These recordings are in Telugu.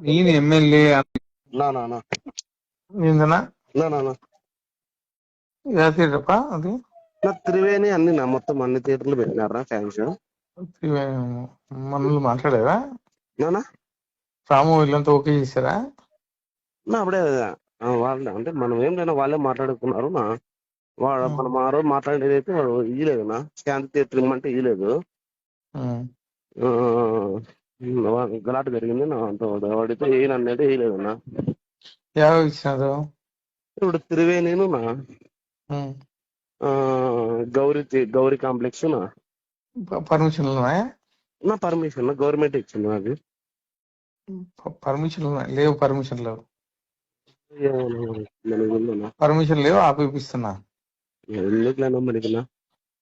ఈయన ఎమ్మెల్యే అది? త్రివేణి అన్ని నా మొత్తం అన్ని థియేటర్లు పెట్టినారా ఫ్యాన్స్. మనల్ని మాట్లాడారా నానా రాము వీళ్ళంతా ఓకే చేశారా? నా అప్పుడే వాళ్ళే అంటే మనం ఏం లేనా వాళ్ళే మాట్లాడుకున్నారు నా. వాడు. మనం ఆ రోజు మాట్లాడేది అయితే వాడు ఇయ్యలేదు నా. శాంతి థియేటర్ ఇమ్మంటే ఇయ్యలేదు. గలాట జరిగింది నా అంత వాడు వాడితే ఏం అనేది వేయలేదు నా యాభై ఇచ్చినారు ఇప్పుడు త్రివేణిను నా. గౌరీ గౌరీ కాంప్లెక్స్ నా. ప- పర్మిషన్లు ఉన్నాయా నా పర్మిషన్ గవర్నమెంట్ ఇచ్చింది నాకు ప- పర్మిషన్లు ఉన్నాయి లేవు పర్మిషన్ లేవు. పర్మిషన్ లేవు ఆపిపిస్తున్నా ఎందుకులేనా మనకి నా?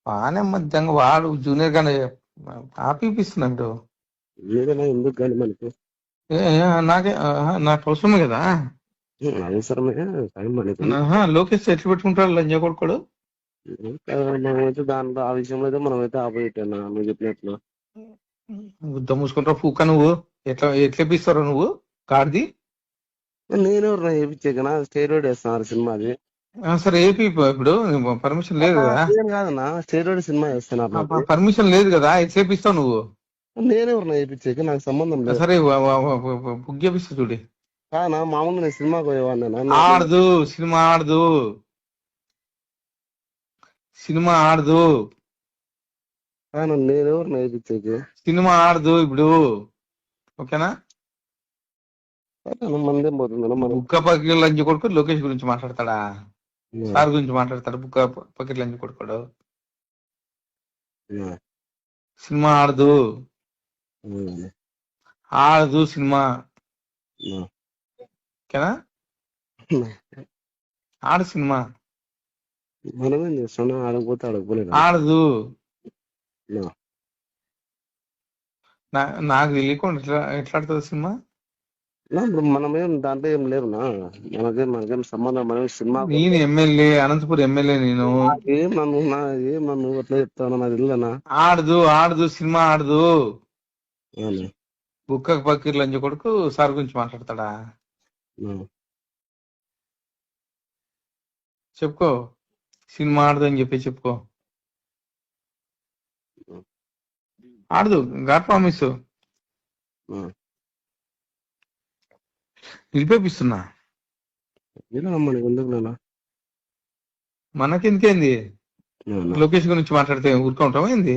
బాగానే మధ్యంగా వాడు జూనియర్ గానే ఆపిపిస్తున్నాడు ఏదైనా ఎందుకు కానీ మనకి? నాకే నాకు అవసరమే కదా. అవసరమే కానీ మనకి. లోకేష్ ఎట్లా పెట్టుకుంటాడు లంజ కొడుకోడు? మనమైతే దాంట్లో ఆ విషయంలో అయితే మనమైతే ఆపోజిట్ అన్నా నువ్వు చెప్పినట్లు గుద్ద మూసుకుంటావు పూక నువ్వు. ఎట్లా ఎట్లా ఇప్పిస్తావు నువ్వు? కార్ది? నేను వేయించాకనా స్టేరోడ్ వేస్తున్నారు సినిమాది సరే ఏపీ ఇప్పుడు. పర్మిషన్ లేదు కదా. నేను కాదన్నా స్టేరోడ్ సినిమా వేస్తున్నారు. పర్మిషన్ లేదు కదా ఎట్లా ఇప్పిస్తావు నువ్వు? నేను ఎవరిని వేయించాక నాకు సంబంధం లేదు. సరే చేపిస్తా చూడి. కానా మామూలు నేను సినిమాకి పోయేవాడినా ఆడదు సినిమా ఆడదు. సినిమా ఆడదు. కానా నేను ఎవరిని వేయించాక సినిమా ఆడదు ఇప్పుడు. ఓకేనా? మందేం మనం బుక్క పకెట్ లంచ్ కొడుకు లోకేష్ గురించి మాట్లాడతాడా? సార్ గురించి మాట్లాడతాడు బుక్క పకెట్ లంచ్ కొడుకోడు. సినిమా ఆడదు. ఆడదు సినిమా. ఓకేనా? ఆడు సినిమా. మనమేం చేస్తున్నాం ఆడకపోతే ఆడకపోలేదు ఆడదు నాకు తెలియకుండా ఎట్లా ఎట్లా ఆడుతుంది సినిమా? మనమేం దాంట్లో ఏం లేవునా మనకేం మనకేం సంబంధం మనం సినిమా నేను ఎమ్మెల్యే అనంతపురం ఎమ్మెల్యే నేను. ఏం నన్ను నా ఏం నన్ను అట్లా చెప్తాను నాకు తెలియదన్నా ఆడదు ఆడదు సినిమా ఆడదు అవునా? బుక్క పకీర్ లంచ్ కొడుకు సార్ గురించి మాట్లాడతాడా. చెప్పుకో సినిమా ఆడదు అని చెప్పి చెప్పుకో ఆడదు గాడ్ ప్రామిస్. నిలిపేపిస్తున్నా? మనకెందుకేంది? లోకేష్ గురించి మాట్లాడితే ఊరుకుంటామా ఏంది.